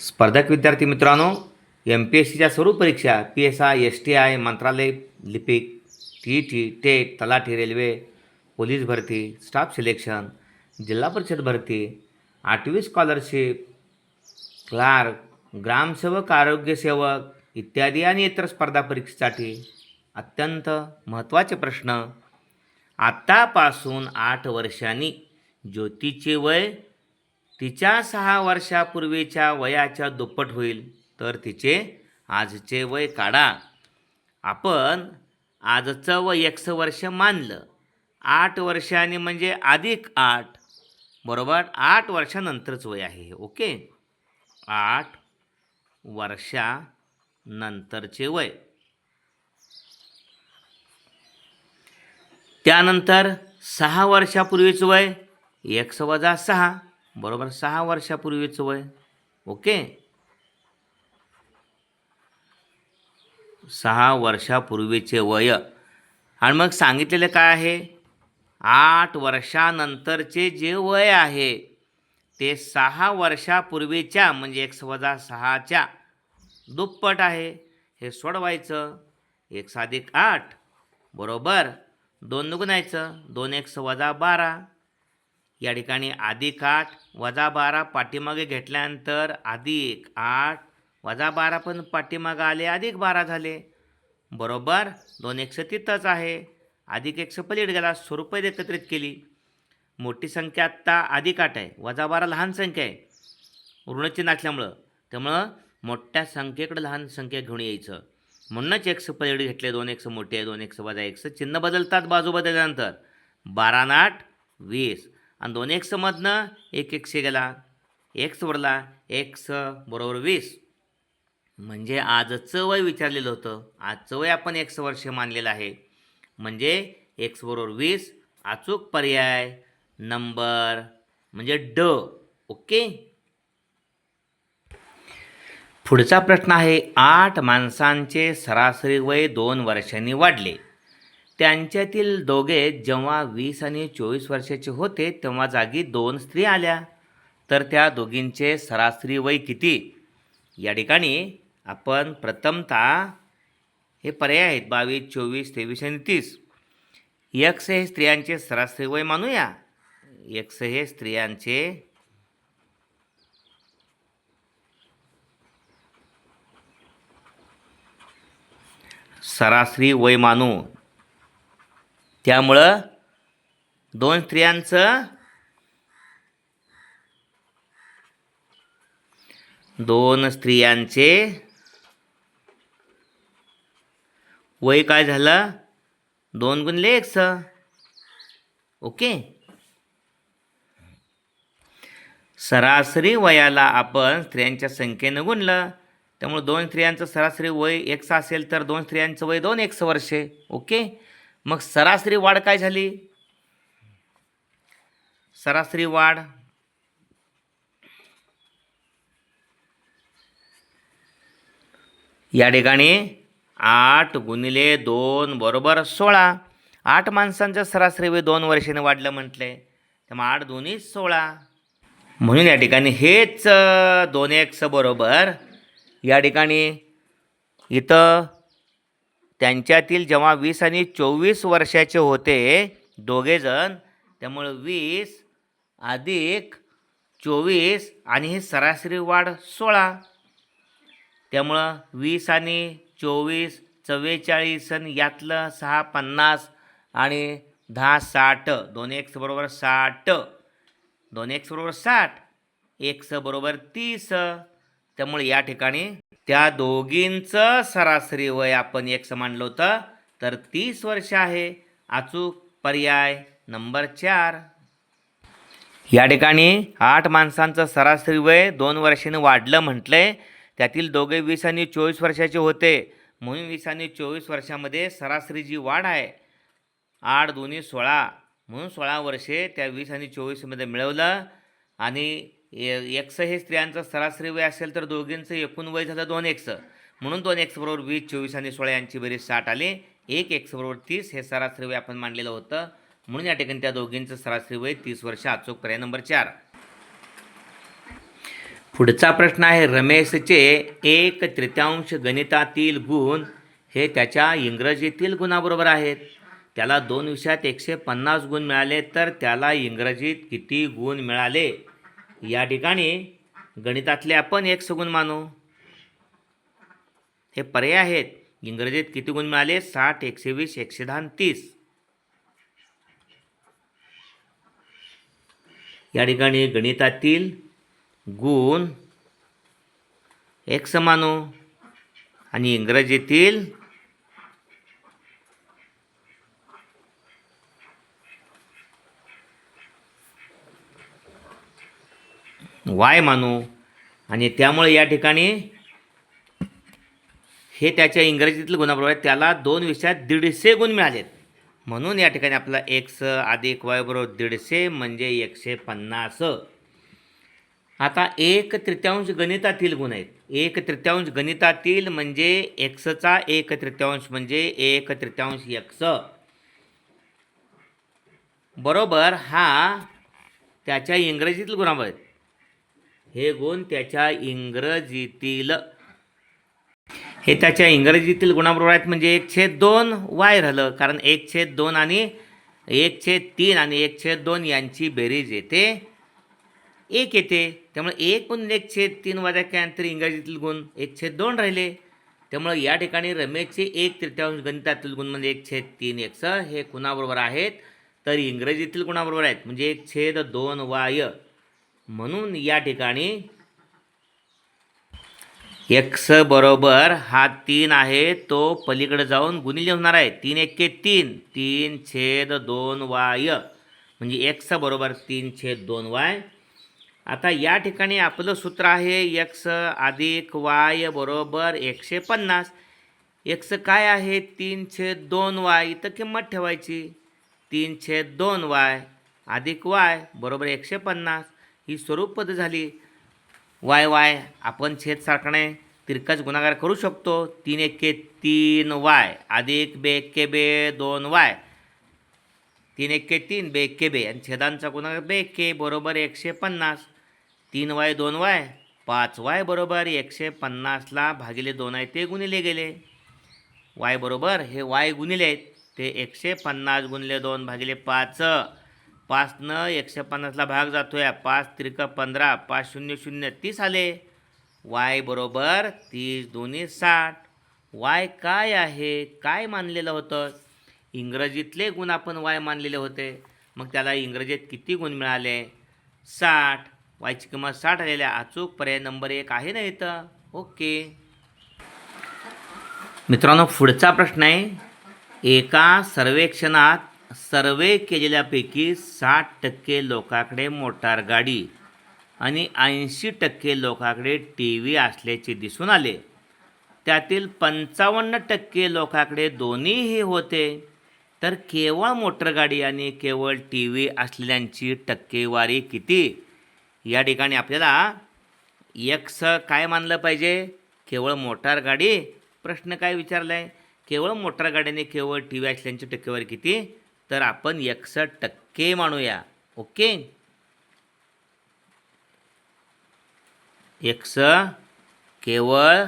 स्पर्धक विद्यार्थी मित्रांनो एम पी एस सीच्या सर्व परीक्षा P S I S T I मंत्रालय लिपिक टी टी टेट तलाठी रेल्वे पोलीस भरती स्टाफ सिलेक्शन जिल्हा परिषद भरती आठवी स्कॉलरशिप क्लार्क ग्रामसेवक आरोग्यसेवक इत्यादी आणि इतर स्पर्धा परीक्षेसाठी अत्यंत महत्त्वाचे प्रश्न. आत्तापासून आठ वर्षांनी ज्योतीचे वय तिच्या सहा वर्षापूर्वीच्या वयाच्या दुप्पट होईल तर तिचे आजचे वय काढा. आपण आजचं वय एकस वर्ष मानलं. आठ वर्षांनी म्हणजे अधिक आठ. बरोबर? आठ वर्षानंतरच वय आहे ओके? आठ वर्षानंतरचे वय. त्यानंतर सहा वर्षापूर्वीचं वय एकस वजा सहा. बरोबर? सहा वर्षापूर्वीचं वय. ओके? सहा वर्षापूर्वीचे वय. आणि मग सांगितलेलं काय आहे? आठ वर्षानंतरचे जे वय आहे ते सहा वर्षापूर्वीच्या म्हणजे एक्स वजा सहाच्या दुप्पट आहे. हे सोडवायचं. एक साधिक आठ. बरोबर? दोन गुणायचं दोन एक्स वजा बारा. या ठिकाणी अधिक आठ वजा बारा पाठीमागे घेतल्यानंतर अधिक आठ वजा बारा पण पाठीमागं आले अधिक बारा झाले. बरोबर दोन एकशे तिथंच आहे. अधिक एकशे पलीड गेला स्वरूपात एकत्रित केली. मोठी संख्या आत्ता अधिक आठ आहे वजा बारा लहान संख्या आहे. ऋणचिन्ह असल्यामुळं त्यामुळं मोठ्या संख्येकडे लहान संख्या घेऊन यायचं. म्हणूनच एकशे पलीड घेतले दोन एकशे मोठे आहे दोन एकशे वजा एकशे चिन्ह बदलतात बाजू बदलल्यानंतर. बारा नाट आठ वीस. आणि दोन एक्समधनं एक एकशे गेला. एक्स उरला. एक्स बरोबर वीस. म्हणजे आजचं वय विचारलेलं होतं. आजचं वय आपण एक्स वर्ष मानलेलं आहे. म्हणजे एक्स बरोबर वीस. अचूक पर्याय. नंबर. म्हणजे ड. ओके? पुढचा प्रश्न आहे आठ माणसांचे सरासरी वय दोन वर्षांनी वाढले. त्यांच्यातील दोघे जेव्हा वीस आणि चोवीस वर्षाचे होते तेव्हा जागी दोन स्त्री आल्या. तर त्या दोघींचे सरासरी वय किती? या ठिकाणी आपण प्रथमतः हे पर्याय आहेत बावीस चोवीस तेवीस आणि तीस. यक्स हे स्त्रियांचे सरासरी वय मानूया. यक्स हे स्त्रियांचे सरासरी वय मानू. त्यामुळं दोन स्त्रियांचं दोन स्त्रियांचे वय काय झालं? दोन गुणले एकस ओके? सरासरी वयाला आपण स्त्रियांच्या संख्येनं गुणलं. त्यामुळे दोन स्त्रियांचं सरासरी वय एक्स असेल तर दोन स्त्रियांचं वय दोन एक्स वर्षे. ओके? मग सरासरी वाढ काय झाली? सरासरी वाढ या ठिकाणी आठ गुणिले दोन बरोबर सोळा. आठ माणसांचं सरासरी वय दोन वर्षाने वाढलं म्हटलंय त्यामुळे आठ दोन्ही सोळा. म्हणून या ठिकाणी हेच दोन एक्स बरोबर या ठिकाणी इथं त्यांच्यातील जेव्हा वीस आणि चोवीस वर्षाचे होते दोघेजण त्यामुळं वीस अधिक चोवीस आणि ही सरासरी वाढ सोळा. त्यामुळं वीस आणि चोवीस चव्वेचाळीस आणि यातलं सहा पन्नास आणि दहा साठ. दोन एक्स बरोबर साठ. दोन एक्स बरोबर साठ. एक्स बरोबर तीस. त्यामुळे या ठिकाणी त्या दोघींचं सरासरी वय आपण एक मानलं होतं तर तीस वर्ष आहे. अचूक पर्याय नंबर चार. या ठिकाणी आठ माणसांचं सरासरी वय दोन वर्षाने वाढलं म्हटलंय. त्यातील दोघे वीस आणि चोवीस वर्षाचे होते. म्हणून वीस आणि चोवीस वर्षामध्ये सरासरी जी वाढ आहे आठ दोन्ही सोळा. म्हणून सोळा वर्षे त्या वीस आणि चोवीसमध्ये मिळवलं. आणि एक्स हे स्त्रियांचं सरासरी वय असेल तर दोघींचं एकूण वय झालं दोन एक्स. म्हणून दोन एक्स बरोबर वीस चोवीस आणि सोळा यांची बेरीज साठ आले. एक एक्स बरोबर तीस हे सरासरी वय आपण मांडलेलं होतं. म्हणून या ठिकाणी त्या दोघींचं सरासरी वय तीस वर्ष अचूक पर्याय नंबर चार. पुढचा प्रश्न आहे रमेशचे एक तृतीयांश गणितातील गुण हे त्याच्या इंग्रजीतील गुणाबरोबर आहेत. त्याला दोन विषयात एकशे पन्नास गुण मिळाले तर त्याला इंग्रजीत किती गुण मिळाले? या ठिकाणी गणितातले आपण एक सगुण मानू. हे पर्याय आहेत. इंग्रजीत किती गुण मिळाले? साठ एकशे वीस एकशे दहा तीस. या ठिकाणी गणितातील गुण एक समानो हो. आणि इंग्रजीतील वाय मानू. आणि त्यामुळे या ठिकाणी हे त्याच्या इंग्रजीतील गुणाबरोबर आहे त्याला दोन विषयात दीडशे गुण मिळालेत. म्हणून या ठिकाणी आपला एक्स अधिक वाय बरोबर दीडशे म्हणजे एकशे पन्नास. आता एक तृतीयांश गणितातील गुण आहेत. एक तृतीयांश गणितातील म्हणजे एक्सचा एक तृतीयांश म्हणजे एक तृतीयांश एक्स. बरोबर हा त्याच्या इंग्रजीतील गुणाबरोबर आहेत. हे गुण त्याच्या इंग्रजीतील. हे त्याच्या इंग्रजीतील गुणाबरोबर आहेत म्हणजे एक छेद दोन वाय राहिलं. कारण एक छेद दोन आणि एक छेद तीन आणि एक छेद दोन यांची बेरीज येते. एक येते. त्यामुळे एक गुण एक छेद तीन वाजा त्यानंतर इंग्रजीतील गुण एक छेद दोन राहिले. त्यामुळे या ठिकाणी रमेशचे एक तृतीयांश गणितातील गुण म्हणजे एक छेद तीन एक्स हे कुणाबरोबर आहेत? तर इंग्रजीतील गुणाबरोबर आहेत. म्हणजे एक छेद दोन वाय. म्हणून या ठिकाणी एक्स बरोबर हा तीन आहे तो पलीकडे जाऊन गुणिले होणार आहे. तीन एक्के तीन. तीन छेद दोन वाय. म्हणजे एक्स बरोबर तीन छेद दोन वाय. आता या ठिकाणी आपलं सूत्र आहे एक्स अधिक वाय बरोबर एकशे पन्नास. एक्स काय आहे? तीन छेद दोन वाय. इथं किंमत ठेवायची. तीन छेद दोन वाय अधिक वाय बरोबर एकशे पन्नास. ही स्वरूप पद झाली. वाय वाय आपण छेद सारखणे तिरकाच गुणाकार करू शकतो. तीन एके तीन वाय अधिक बे एके बे दोन वाय. तीन एके तीन बे एके बे आणि छेदांचा गुणाकार बे एके बरोबर एकशे पन्नास. तीन वाय दोन वाय पाच वाय बरोबर एकशे पन्नासला भागिले दोन आहे ते गुणिले गेले. वाय बरोबर हे वाय गुणिले आहेत ते एकशे पन्नास गुणिले दोन भागिले पाच. पाचनं एकशे पन्नासला भाग जातो आहे पाच त्रिक पंधरा पाच शून्य शून्य तीस आले. वाय बरोबर तीस दोन्ही साठ. वाय काय आहे? काय मानलेलं होतं? इंग्रजीतले गुण आपण वाय मानलेले होते. मग त्याला इंग्रजीत किती गुण मिळाले? साठ. वायची किंमत साठ आलेल्या अचूक पर्याय नंबर एक आहे ना इथं. ओके. मित्रांनो पुढचा प्रश्न आहे. एका सर्वेक्षणात सर्वे केलेल्यापैकी साठ टक्के लोकांकडे मोटार गाडी आणि ऐंशी टक्के लोकांकडे टी व्ही असल्याचे दिसून आले. त्यातील पंचावन्न टक्के लोकांकडे दोन्हीही होते. तर केवळ मोटरगाडी आणि केवळ टी व्ही असलेल्यांची टक्केवारी किती? या ठिकाणी आपल्याला एक्स काय मानलं पाहिजे? केवळ मोटारगाडी प्रश्न काय विचारला आहे केवळ मोटारगाडी आणि केवळ टी व्ही असल्यांची टक्केवारी किती? तर आपण एक्स टक्के मानूया. ओके? एकस केवळ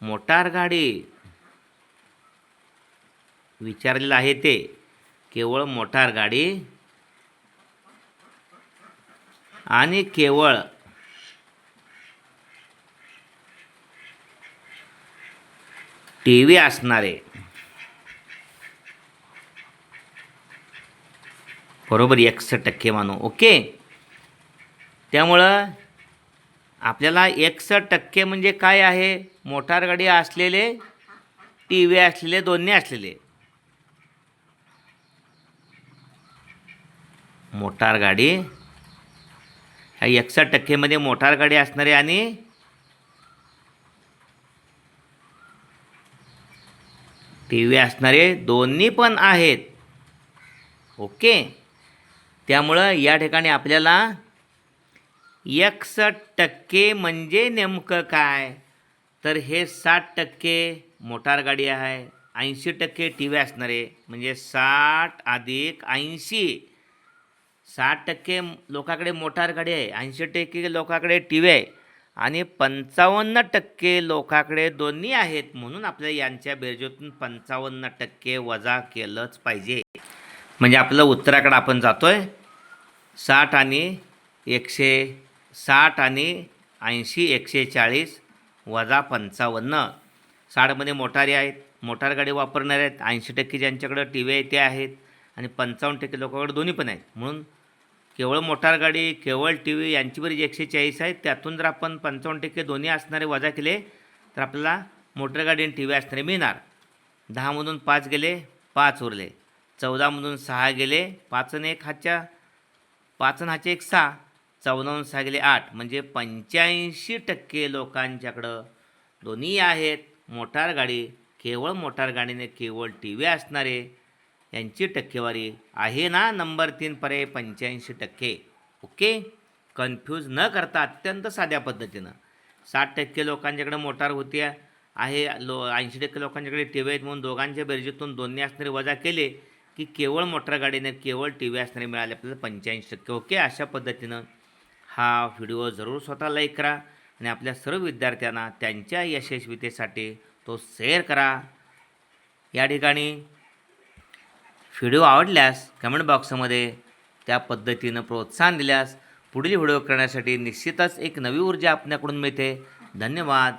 मोटार गाडी. विचारलेलं आहे ते. केवळ मोटार गाडी. आणि केवळ टी व्ही असणारे. बरोबर एक्स टक्के मानू ओके? त्यामुळं आपल्याला एक्स टक्के म्हणजे काय आहे? मोटार गाडी असलेले टी व्ही असलेले दोन्ही असलेले. मोटार गाडी ह्या एकसष्ट टक्केमध्ये मोटार गाडी असणारे आणि टी व्ही असणारे दोन्ही पण आहेत. ओके? त्यामुळं या ठिकाणी आपल्याला एकसष्ट टक्के म्हणजे नेमकं काय? तर हे साठ टक्के मोटार गाडी आहे ऐंशी टक्के टी व्ही असणारे म्हणजे साठ अधिक ऐंशी. साठ टक्के लोकांकडे मोटार गाडी आहे ऐंशी टक्के लोकांकडे टी व्ही आहे आणि पंचावन्न टक्के लोकांकडे दोन्ही आहेत म्हणून आपल्या यांच्या बेरजेतून पंचावन्न टक्के वजा केलंच पाहिजे. म्हणजे आपलं उत्तराकडं आपण जातो आहे साठ आणि एकशे साठ आणि ऐंशी एकशे चाळीस वजा पंचावन्न. साठमध्ये मोटारी आहेत मोटार गाडी वापरणारे आहेत ऐंशी टक्के ज्यांच्याकडं टी व्ही आहे ते आहेत आणि पंचावन्न टक्के लोकांकडे दोन्ही पण आहेत. म्हणून केवळ मोटार गाडी केवळ टी व्ही यांची बरी एकशे चाळीस आहेत त्यातून जर आपण पंचावन्न टक्के दोन्ही असणारे वजा केले तर आपल्याला मोटर गाडी आणि टी व्ही असणारे मिळणार. दहामधून पाच गेले पाच उरले. चौदामधून सहा गेले पाचन एक हातच्या पाचन हाचे एक सहा चौदाहून सहा गेले आठ. म्हणजे पंच्याऐंशी टक्के लोकांच्याकडं दोन्ही आहेत. मोटार गाडी केवळ मोटार गाडीने केवळ टी व्ही असणारे यांची टक्केवारी आहे ना नंबर तीन पर्याय पंच्याऐंशी टक्के. ओके? कन्फ्यूज न करता अत्यंत साध्या पद्धतीनं. साठ टक्के लोकांच्याकडे मोटार होती आहे. लो ऐंशी टक्के लोकांच्याकडे टी व्ही आहेत म्हणून दोघांच्या बेरजेतून दोन्ही असणारे वजा केले. की केवळ मोटार गाडीने केवळ टी व्ही असणारे मिळाले आपल्याला पंच्याऐंशी टक्के. ओके अशा पद्धतीनं हा व्हिडिओ जरूर स्वतः लाईक करा आणि आपल्या सर्व विद्यार्थ्यांना त्यांच्या यशस्वीतेसाठी तो शेअर करा. या ठिकाणी व्हिडिओ आवडल्यास कमेंट बॉक्समध्ये त्या पद्धतीनं प्रोत्साहन दिल्यास पुढील व्हिडिओ करण्यासाठी निश्चितच एक नवी ऊर्जा आपल्याकडून मिळते. धन्यवाद.